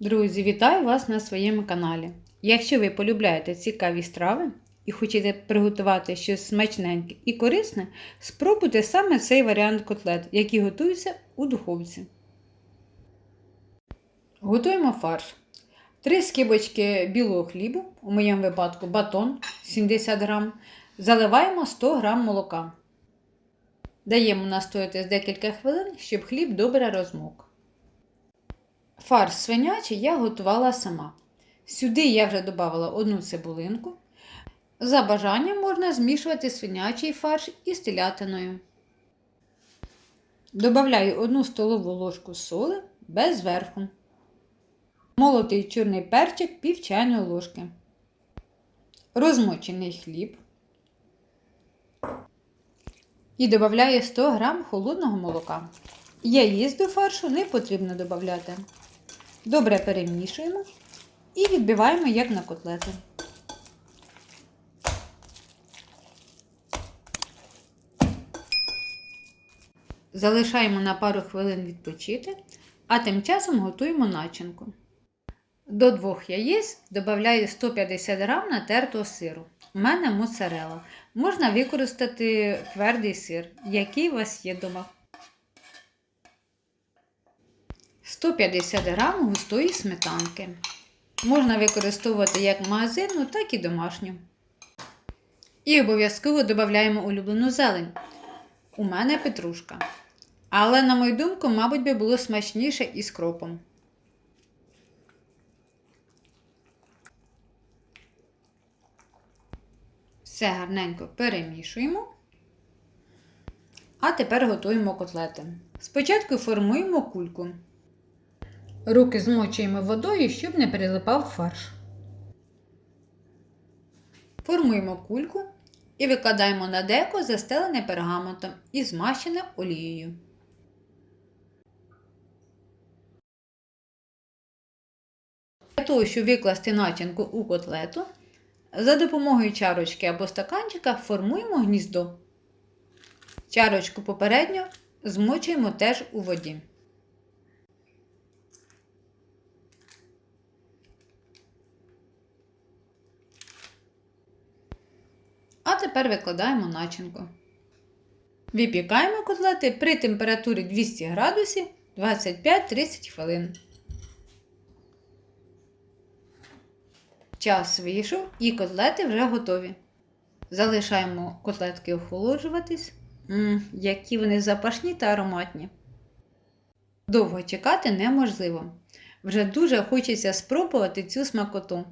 Друзі, вітаю вас на своєму каналі. Якщо ви полюбляєте цікаві страви і хочете приготувати щось смачненьке і корисне, спробуйте саме цей варіант котлет, який готується у духовці. Готуємо фарш. 3 скибочки білого хлібу, у моєму випадку батон 70 г. Заливаємо 100 г молока. Даємо настояти декілька хвилин, щоб хліб добре розмок. Фарш свинячий я готувала сама. Сюди я вже додавала одну цибулинку. За бажанням можна змішувати свинячий фарш із телятиною. Добавляю 1 столову ложку соли без верху. Молотий чорний перчик пів чайної ложки. Розмочений хліб. І додаю 100 г холодного молока. Яїць до фаршу не потрібно додати. Добре перемішуємо і відбиваємо як на котлети. Залишаємо на пару хвилин відпочити, а тим часом готуємо начинку. До двох яєць додаю 150 г натертого сиру. У мене моцарела. Можна використати твердий сир, який у вас є вдома. 150 г густої сметанки. Можна використовувати як магазинну, так і домашню. І обов'язково додаємо улюблену зелень. У мене петрушка. Але, на мою думку, мабуть, би було смачніше із кропом. Все гарненько перемішуємо. А тепер готуємо котлети. Спочатку формуємо кульку. Руки змочуємо водою, щоб не прилипав фарш. Формуємо кульку і викладаємо на деко застелене пергаментом і змащене олією. Для того, щоб викласти начинку у котлету, за допомогою чарочки або стаканчика формуємо гніздо. Чарочку попередньо змочуємо теж у воді. А тепер викладаємо начинку. Випікаємо котлети при температурі 200 градусів 25-30 хвилин. Час вийшов і котлети вже готові. Залишаємо котлетки охолоджуватись. Ммм, які вони запашні та ароматні. Довго чекати неможливо. Вже дуже хочеться спробувати цю смакоту.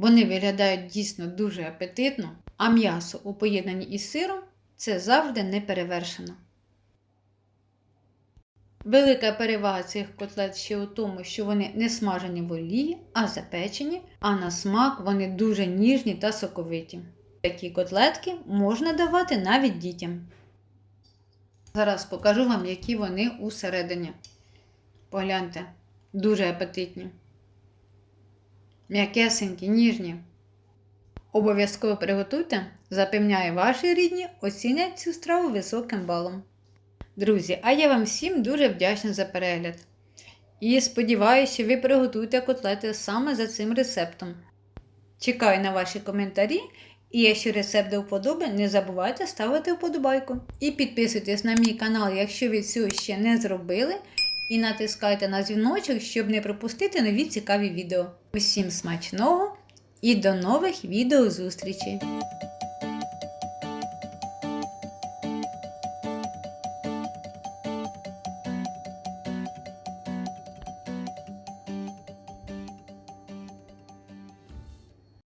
Вони виглядають дійсно дуже апетитно, а м'ясо у поєднанні із сиром це завжди не перевершено. Велика перевага цих котлет ще у тому, що вони не смажені в олії, а запечені, а на смак вони дуже ніжні та соковиті. Такі котлетки можна давати навіть дітям. Зараз покажу вам, які вони усередині. Погляньте, дуже апетитні. М'якесенькі, ніжні. Обов'язково приготуйте, запевняю, ваші рідні оцінять цю страву високим балом. Друзі, а я вам всім дуже вдячна за перегляд. І сподіваюся, що ви приготуєте котлети саме за цим рецептом. Чекаю на ваші коментарі. І якщо рецепт до вподоби, не забувайте ставити вподобайку. І підписуйтесь на мій канал, якщо ви цього ще не зробили. І натискайте на дзвіночок, щоб не пропустити нові цікаві відео. Усім смачного і до нових відео зустрічей!